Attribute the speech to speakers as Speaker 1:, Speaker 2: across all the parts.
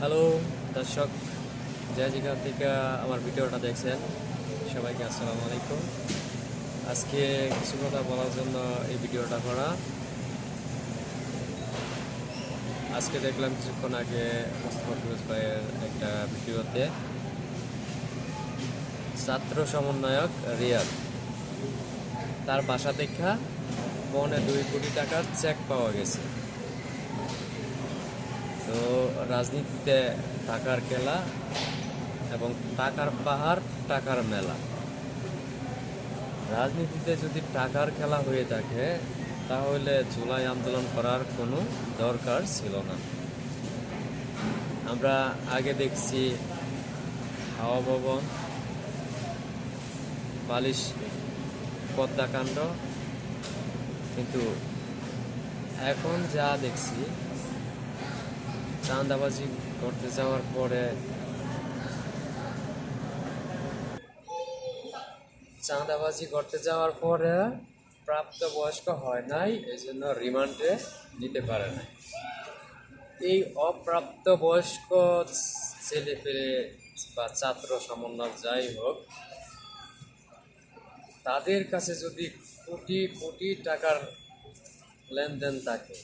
Speaker 1: Hello দর্শক। যে যেখান থেকে আমার ভিডিওটা দেখছেন। সবাইকে আসসালামু আলাইকুম। আজকে কিছু কথা বলার জন্য এই ভিডিওটা করা। আজকে দেখলাম কিছুক্ষণ আগে মোস্তফা ফিরোজ ভাইয়ের একটা ভিডিওতে। ছাত্র সমন্বয়ক রিয়াদ। তার বাসা দেখা পৌনে দুই কোটি টাকার চেক পাওয়া গেছে। রাজনীতিতে টাকার খেলা এবং টাকার পাহাড়, টাকার মেলা। রাজনীতিতে যদি টাকার খেলা হয়ে থাকে, তাহলে জুলাই আন্দোলন করার কোনো দরকার ছিল না। আমরা আগে দেখছি হাওয়া ভবন, বালিশ, পদ্মাকাণ্ড, কিন্তু এখন যা দেখছি চাঁদাবাজি করতে যাওয়ার পরে চাঁদাবাজি করতে যাওয়ার পরে প্রাপ্ত বয়স্ক হয় নাই এই জন্য রিমান্ডে নিতে পারে নাই। এই অপ্রাপ্ত বয়স্ক ছেলে পেলে বা ছাত্র সমন্বয় যাই হোক, তাদের কাছে যদি কোটি কোটি টাকার লেনদেন থাকে,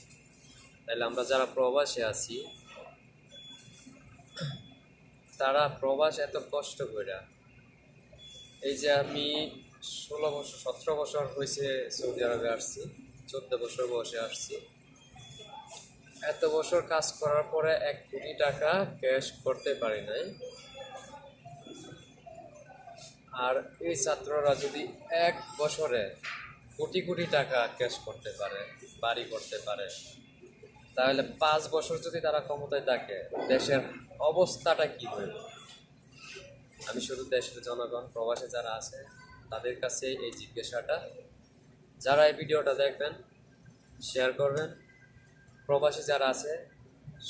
Speaker 1: তাহলে আমরা যারা প্রবাসে আছি তারা প্রবাস এত কষ্ট করে এই যে আমি ষোলো বছর, সতেরো বছর হয়েছে সৌদি আরবে আসছি, চোদ্দ বছর বসে আসছি। এত বছর কাজ করার পরে এক কোটি টাকা ক্যাশ করতে পারি নাই। আর এই ছাত্ররা যদি এক বছরে কোটি কোটি টাকা ক্যাশ করতে পারে, বাড়ি করতে পারে তাহলে পাঁচ বছর যদি তারা ক্ষমতায় থাকে, দেশের অবস্থাটা কি হইব আমি শুধু দেশের জনগণ, প্রবাসে যারা আছে, তাদের কাছে এই জিজ্ঞাসাটা। যারা এই ভিডিওটা দেখবেন শেয়ার করবেন। প্রবাসী যারা আছে,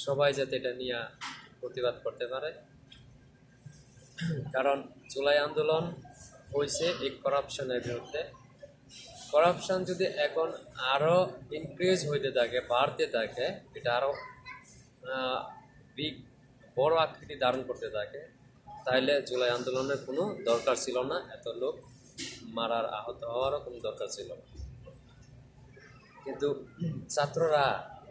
Speaker 1: সবাই যাতে এটা নিয়ে প্রতিবাদ করতে পারে। কারণ জুলাই আন্দোলন হয়েছে এই করাপশনের বিরুদ্ধে। করাপশন যদি এখন আরও ইনক্রিজ হইতে থাকে, বাড়তে থাকে, এটা আরও বিগ বড় আকৃতি ধারণ করতে থাকে তাহলে জুলাই আন্দোলনের কোনো দরকার ছিল না। এত লোক মারার আহত হওয়ারও কোনো দরকার ছিল না। কিন্তু ছাত্ররা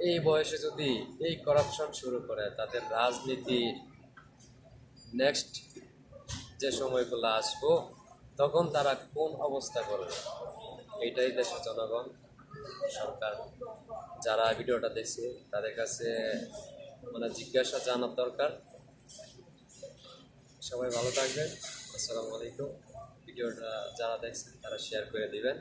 Speaker 1: এই বয়সে যদি এই করাপশন শুরু করে, তাদের রাজনীতি নেক্সট যে সময়গুলো আসব, তখন তারা কোন অবস্থা করবে? এইটাই দেশের জনগণ, সরকার, যারা ভিডিওটা দেখছে, তাদের কাছে মানে জিজ্ঞাসা জানার দরকার। সবাই ভালো থাকবেন। আসসালামু আলাইকুম। ভিডিওটা যারা দেখছেন, তারা শেয়ার করে দিবেন।